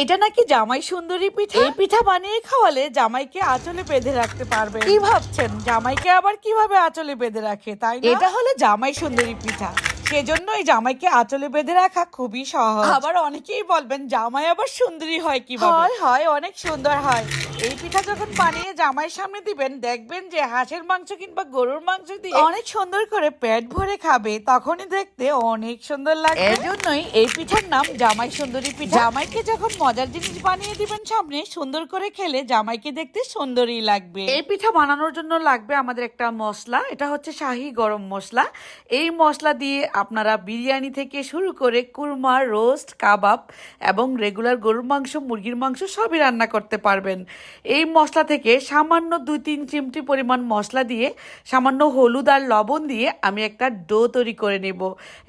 এটা নাকি জামাই সুন্দরী পিঠা? এই পিঠা বানিয়ে খাওয়ালে জামাইকে আঁচলে বেঁধে রাখতে পারবে। কি ভাবছেন? জামাইকে আবার কীভাবে আঁচলে বেঁধে রাখে তাই এটা হলো জামাই সুন্দরী পিঠা। সেজন্য এই জামাইকে আঁচলে বেঁধে রাখা খুবই সহজ। আবার অনেকেই বলবেন জামাই আবার সুন্দরী হয় কীভাবে? হয় হয় অনেক সুন্দর হয়। এই পিঠা যখন বানিয়ে জামাইয়ের সামনে দিবেন দেখবেন যে হাঁসের মাংস কিংবা গরুর মাংস দিয়ে অনেক সুন্দর করে পেট ভরে খাবে তখনই দেখতে অনেক সুন্দর লাগে এর জন্যই এই পিঠার নাম জামাই সুন্দরী পিঠা। জামাইকে যখন মজার জিনিস বানিয়ে দিবেন সামনে সুন্দর করে খেলে জামাইকে দেখতে সুন্দরই লাগবে। এই পিঠা বানানোর জন্য লাগবে আমাদের একটা মশলা এটা হচ্ছে শাহি গরম মশলা। এই মশলা দিয়ে আপনারা বিরিয়ানি থেকে শুরু করে কুরমা রোস্ট কাবাব এবং রেগুলার গরুর মাংস মুরগির মাংস সবই রান্না করতে পারবেন। এই মশলা থেকে সামান্য দুই তিন চিমটি পরিমাণ মশলা দিয়ে সামান্য হলুদ আর লবণ দিয়ে আমি একটা ডো তৈরি করে নেব।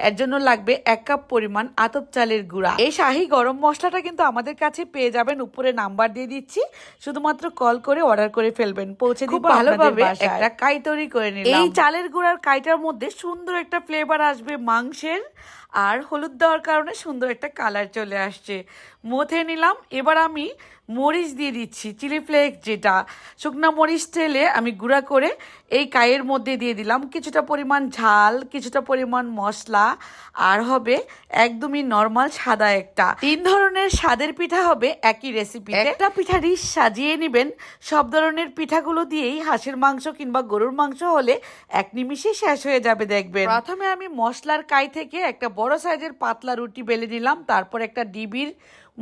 এর জন্য লাগবে এক কাপ পরিমাণ আতপ চালের গুঁড়া। এই শাহি গরম মশলাটা কিন্তু আমাদের কাছে পেয়ে যাবেন। উপরে নাম্বার দিয়ে দিচ্ছি। শুধুমাত্র কল করে অর্ডার করে ফেলবেন। পৌঁছে দিব ভালোভাবে একটা কাই তৈরি করে নিলাম। এই চালের গুঁড়ার কাইটার মধ্যে সুন্দর একটা ফ্লেভার আসবে মাংসের আর হলুদ দেওয়ার কারণে সুন্দর একটা কালার চলে আসছে। মথে নিলাম, এবার আমি মরিচ দিয়ে দিচ্ছি চিলি ফ্লেক্স যেটা। শুকনা মরিচ তেলে আমি গুঁড়া করে এই কায়ের মধ্যে দিয়ে দিলাম। কিছুটা পরিমাণ ঝাল, কিছুটা পরিমাণ মশলা, আর হবে একদমই নর্মাল সাদা একটা। তিন ধরনের স্বাদের পিঠা হবে একই রেসিপি একটা পিঠা ডিশ সাজিয়ে নেবেন। সব ধরনের পিঠাগুলো দিয়েই হাঁসের মাংস কিংবা গরুর মাংস হলে এক নিমিষে শেষ হয়ে যাবে দেখবেন। প্রথমে আমি মশলার কাই থেকে একটা বড় সাইজের পাতলা রুটি বেলে নিলাম। তারপর একটা ডিবির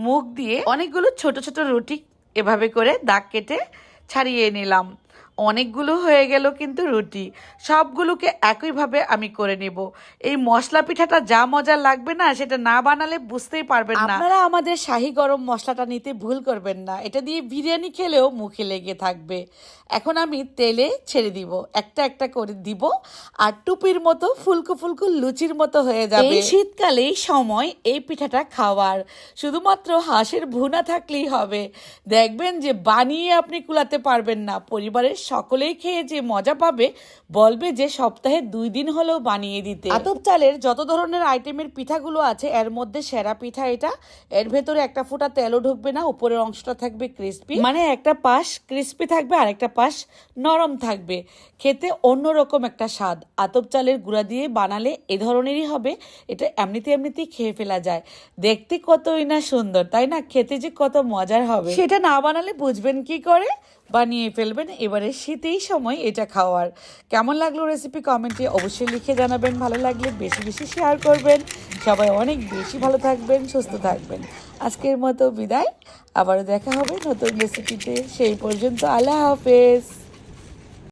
মুখ দিয়ে অনেকগুলো ছোট ছোট রুটি এভাবে করে দাগ কেটে ছাড়িয়ে নিলাম। অনেকগুলো হয়ে গেল কিন্তু রুটি। সবগুলোকে একইভাবে আমি করে নেব। এই মশলা পিঠাটা যা মজা লাগবে না সেটা না বানালে বুঝতেই পারবেন না। আপনারা আমাদের শাহি গরম মশলাটা নিতে ভুল করবেন না। এটা দিয়ে বিরিয়ানি খেলেও মুখে লেগে থাকবে। এখন আমি তেলে ছেড়ে দিব। একটা একটা করে দিব আর টুপির মতো ফুলকো ফুলকো লুচির মতো হয়ে যাবে। এই শীতকালেই সময় এই পিঠাটা খাওয়ার। শুধুমাত্র হাঁসের ভুনা থাকলেই হবে। দেখবেন যে বানিয়ে আপনি কুলাতে পারবেন না। পরিবারের সকলেই খেয়ে যে মজা পাবে বলবে যে সপ্তাহে দুই দিন হলেও বানিয়ে দিতে। আতপ চালের যত ধরনের আইটেমের পিঠাগুলো আছে এর মধ্যে সেরা পিঠা এটা। এর ভেতরে একটা ফোঁটা তেলও ঢুকবে না উপরের অংশটা থাকবে ক্রিস্পি মানে একটা পাশ ক্রিস্পি থাকবে আর একটা পাশ নরম থাকবে। খেতে অন্যরকম একটা স্বাদ। আতপ চালের গুঁড়া দিয়ে বানালে এ ধরনেরই হবে। এটা এমনিতে এমনিতেই খেয়ে ফেলা যায়। দেখতে কতই না সুন্দর তাই না? খেতে যে কত মজার হবে। সেটা না বানালে বুঝবেন কি করে? বানিয়ে ফেলবেন। এবারে শীতেই সময় এটা খাওয়ার। কেমন লাগল রেসিপি কমেন্টে অবশ্যই লিখে জানাবেন। ভালো লাগলে বেশি বেশি শেয়ার করবেন। সবাই অনেক বেশি ভালো থাকবেন, সুস্থ থাকবেন। আজকের মতো বিদায়। আবারও দেখা হবে নতুন রেসিপিতে সেই পর্যন্ত আল্লাহ হাফেজ।